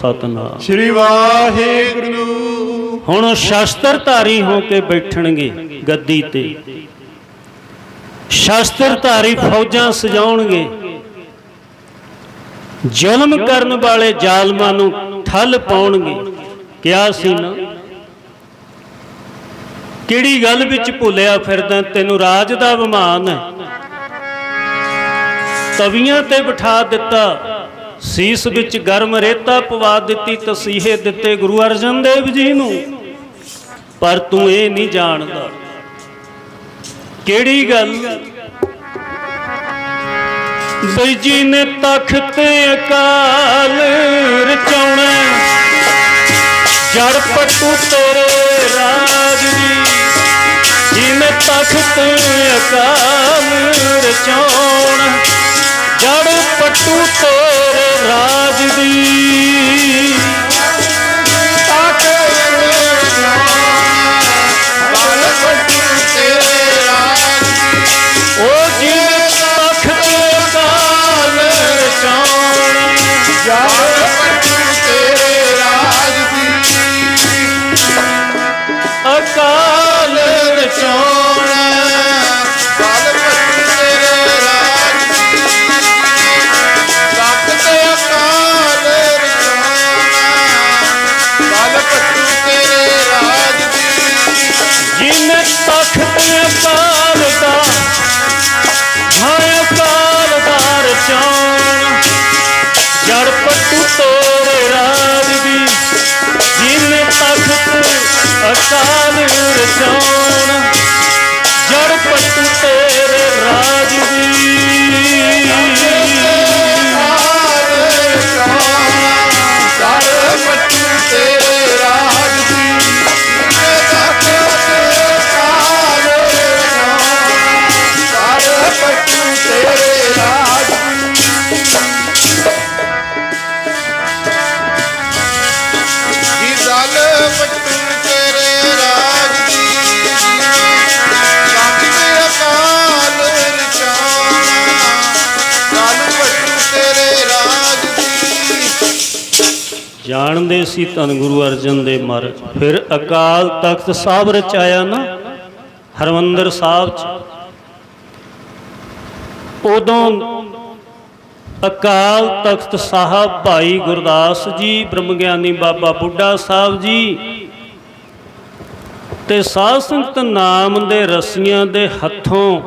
ਸਤਨਾਮ। ਸ੍ਰੀ ਵਾਹਿਗੁਰੂ। ਹੁਣ ਸ਼ਸਤਰਧਾਰੀ ਹੋ ਕੇ ਬੈਠਣਗੇ ਗੱਦੀ ਤੇ। ਸ਼ਸਤਰਧਾਰੀ ਫੌਜਾਂ ਸਜਾਉਣਗੇ। ਜ਼ੁਲਮ ਕਰਨ ਵਾਲੇ ਜ਼ਾਲਮਾਂ ਨੂੰ ਠੱਲ ਪਾਉਣਗੇ। ਕਿਹਾ ਸੀ ਨਾ ਕਿਹੜੀ ਗੱਲ ਵਿੱਚ ਭੁੱਲਿਆ ਫਿਰਦਾ ਤੈਨੂੰ ਰਾਜ ਦਾ ਹੈ? ਤਵੀਆਂ ਤੇ ਬਿਠਾ ਦਿੱਤਾ। ਸੀਸ ਵਿੱਚ ਗਰਮ ਰੇਤਾ ਪਵਾ ਦਿੱਤੀ, ਤਸੀਹੇ ਦਿੱਤੇ ਗੁਰੂ ਅਰਜਨ ਦੇਵ ਜੀ ਨੂੰ। ਪਰ ਤੂੰ ਇਹ ਨਹੀਂ ਜਾਣਦਾ ਕਿਹੜੀ ਗੱਲ। ਬਈ ਜੀ ਨੇ ਤਖਤ ਅਕਾਲ ਰਚਾਉਣਾ, ਜੜ ਪਟੂ ਤੇਰੇ ਰਾਜ ਦੀ। ਜੀ ਨੇ ਤਖਤ ਅਕਾਲ ਰਚਾਉਣਾ, ਜੜ ਪਟੂ ਤੇਰੇ ਰਾਜ ਦੀ ਜੜ ਪਟੂ ਰਾਜ ਦੀ ਜਿਨੇ ਤਖਤ ਅਕਾਲ ਰਚਾਉਣਾ ਜਾਣਦੇ ਸੀ ਧੰਨ ਗੁਰੂ ਅਰਜਨ ਦੇ ਮਰ ਫਿਰ ਅਕਾਲ ਤਖਤ ਸਾਹਿਬ ਰਚਾਇਆ ਨਾ, ਹਰਮੰਦਰ ਸਾਹਿਬ ਚ। ਉਦੋਂ ਅਕਾਲ ਤਖਤ ਸਾਹਿਬ ਭਾਈ ਗੁਰਦਾਸ ਜੀ ਬ੍ਰਹਮ ਗਿਆਨੀ ਬਾਬਾ ਬੁੱਢਾ ਸਾਹਿਬ ਜੀ ਤੇ ਸਾਧ ਸੰਗਤ ਨਾਮ ਦੇ ਰਸੀਆਂ ਦੇ ਹੱਥੋਂ